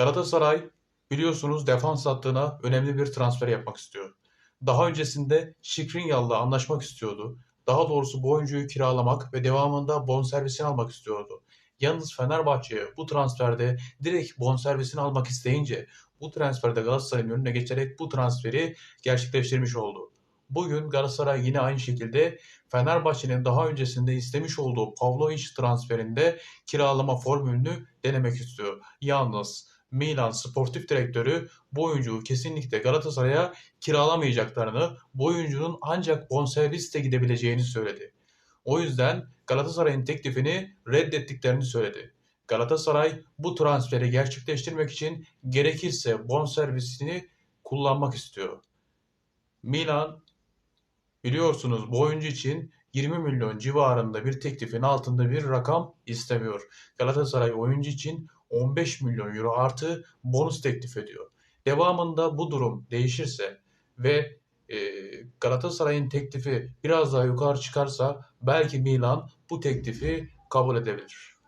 Galatasaray biliyorsunuz defans hattına önemli bir transfer yapmak istiyor. Daha öncesinde Skriniar'la anlaşmak istiyordu. Daha doğrusu bu oyuncuyu kiralamak ve devamında bonservisini almak istiyordu. Yalnız Fenerbahçe bu transferde direkt bonservisini almak isteyince bu transferde Galatasaray'ın önüne geçerek bu transferi gerçekleştirmiş oldu. Bugün Galatasaray yine aynı şekilde Fenerbahçe'nin daha öncesinde istemiş olduğu Pavlovic transferinde kiralama formülünü denemek istiyor. Yalnız Milan sportif direktörü bu oyuncuyu kesinlikle Galatasaray'a kiralamayacaklarını, bu oyuncunun ancak bonservisle gidebileceğini söyledi. O yüzden Galatasaray'ın teklifini reddettiklerini söyledi. Galatasaray bu transferi gerçekleştirmek için gerekirse bonservisini kullanmak istiyor. Milan biliyorsunuz bu oyuncu için 20 milyon civarında bir teklifin altında bir rakam istemiyor. Galatasaray oyuncu için 15 milyon euro artı bonus teklif ediyor. Devamında bu durum değişirse ve e, Galatasaray'ın teklifi biraz daha yukarı çıkarsa belki Milan bu teklifi kabul edebilir.